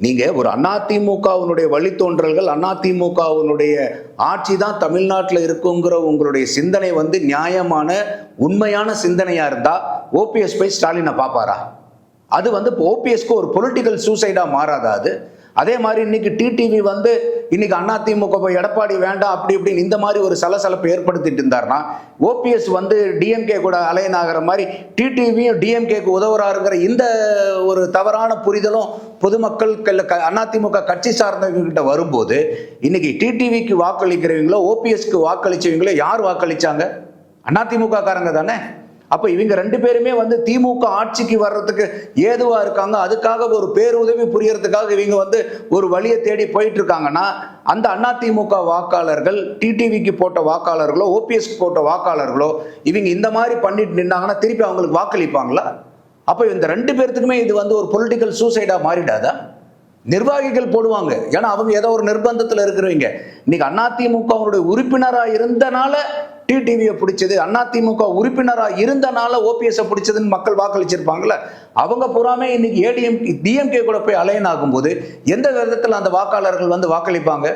நீங்க ஒரு அதிமுகவினுடைய வழித்தோன்றல்கள் அதிமுகவினுடைய ஆட்சி தான் தமிழ்நாட்டில் இருக்குங்கிற உங்களுடைய சிந்தனை வந்து நியாயமான உண்மையான சிந்தனையா இருந்தா ஓபிஎஸ் போய் ஸ்டாலினை பார்ப்பாரா அது வந்து இப்போ ஓபிஎஸ்க்கு ஒரு பொலிட்டிக்கல் சூசைடா மாறாதா அது? அதே மாதிரி இன்னைக்கு டிடிவி வந்து இன்னைக்கு அதிமுக போய் எடப்பாடி வேண்டாம் அப்படி இப்படின்னு இந்த மாதிரி ஒரு சலசலப்பை ஏற்படுத்திட்டு இருந்தாருன்னா ஓபிஎஸ் வந்து டிஎம்கே கூட அலைன் ஆகிற மாதிரி டிடிவியும் டிஎம்கேக்கு உதவுறாருங்கிற இந்த ஒரு தவறான புரிதலும் பொதுமக்கள் அதிமுக கட்சி சார்ந்தவங்க கிட்ட வரும்போது இன்னைக்கு டிடிவிக்கு வாக்களிக்கிறவங்களோ ஓபிஎஸ்க்கு வாக்களிச்சவங்களோ யார் வாக்களிச்சாங்க? அதிமுக காரங்க தானே? அப்ப இவங்க ரெண்டு பேருமே வந்து திமுக ஆட்சிக்கு வர்றதுக்கு ஏதுவா இருக்காங்க? அதுக்காக ஒரு பேருதவி புரியறதுக்காக இவங்க வந்து ஒரு வழியை தேடி போயிட்டு இருக்காங்கன்னா அந்த திமுக வாக்காளர்கள் டிடிவிக்கு போட்ட வாக்காளர்களோ ஓபிஎஸ்க்கு போட்ட வாக்காளர்களோ இவங்க இந்த மாதிரி பண்ணிட்டு நின்னாங்கன்னா திருப்பி அவங்களுக்கு வாக்களிப்பாங்களா? அப்போ இந்த ரெண்டு பேர்த்துக்குமே இது வந்து ஒரு பொலிட்டிக்கல் சூசைடா மாறிடாதா? நிர்வாகிகள் போடுவாங்க. ஏன்னா அவங்க ஏதோ ஒரு நிர்பந்தத்தில் இருக்கிறவங்க. இன்னைக்கு அதிமுக அவருடைய உறுப்பினராக இருந்தனால டிடிவியை பிடிச்சது அதிமுக உறுப்பினராக இருந்தனால ஓபிஎஸ்ஸை பிடிச்சதுன்னு மக்கள் வாக்களிச்சிருப்பாங்கல்ல. அவங்க பூராமே இன்னைக்கு ஏடிஎம் டிஎம்கே கூட போய் அலைன் ஆகும்போது எந்த விதத்தில் அந்த வாக்காளர்கள் வந்து வாக்களிப்பாங்க?